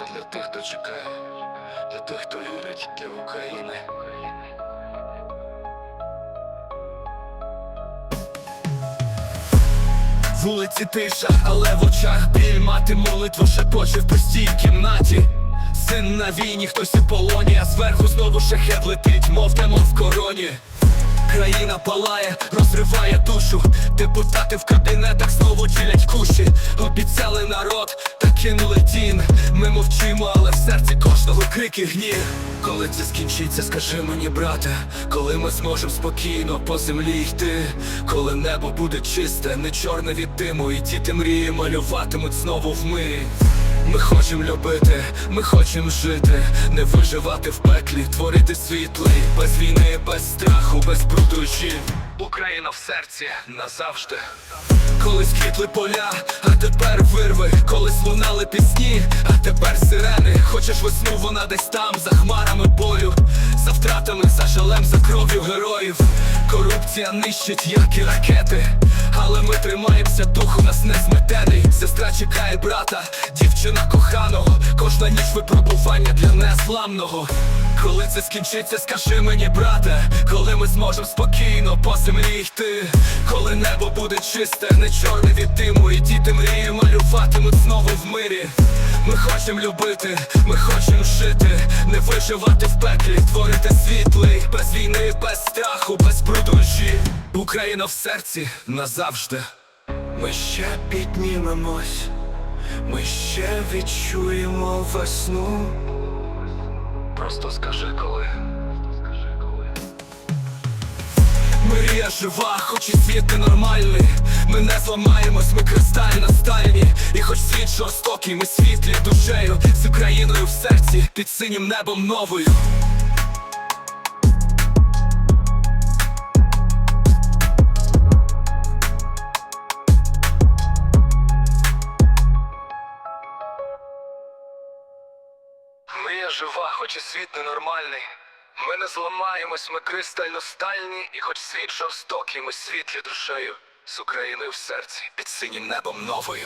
Це для тих, хто чекає, для тих, хто вірить для України. Вулиці тиша, але в очах біль мати молитву шепоче в пустій кімнаті. Син на війні, хтось у полоні, а зверху знову шахет летить, мов демон в короні. Країна палає, розриває душу. Депутати в кабінетах знову ділять куші. Мовчимо, але в серці кожного крики гнів. Коли це скінчиться, скажи мені, брате, коли ми зможемо спокійно по землі йти, коли небо буде чисте, не чорне від диму, і діти мрії малюватимуть знову в мирі. Ми хочемо любити, ми хочемо жити, не виживати в пеклі, творити світлий, без війни, без страху, без бруду жін. Україна в серці назавжди. Колись квітли поля, а тепер вирви, колись лунали пісні, а тепер сирени. Хочеш весну, вона десь там, за хмарами болю, за втратами, за жалем, за кров'ю героїв. Корупція нищить, як і ракети. Але ми тримаємося, дух у нас не зметений. Сестра чекає брата, дівчина коханого. Кожна ніч випробування для незламного. Коли це скінчиться, скажи мені, брате, коли ми зможемо спокійно по землі йти, коли небо буде чисте, не чорне від диму, і діти мрії малюватимуть знову в мирі. Ми хочемо любити, ми хочемо жити, не виживати в пеклі, творити світлий, без війни, без страху, без бруду. Україна в серці назавжди. Ми ще піднімемось, ми ще відчуємо весну. Просто скажи коли. Мрія жива, хоч і світ ненормальний. Ми не зламаємось, ми кристально стальні І хоч світ жорстокий, ми світлі душею. З Україною в серці, під синім небом новою Жива, хоч і світ ненормальний. Ми не зламаємось, ми кристально стальні, і хоч світ жорстокий, ми світлі душею з Україною в серці під синім небом новою.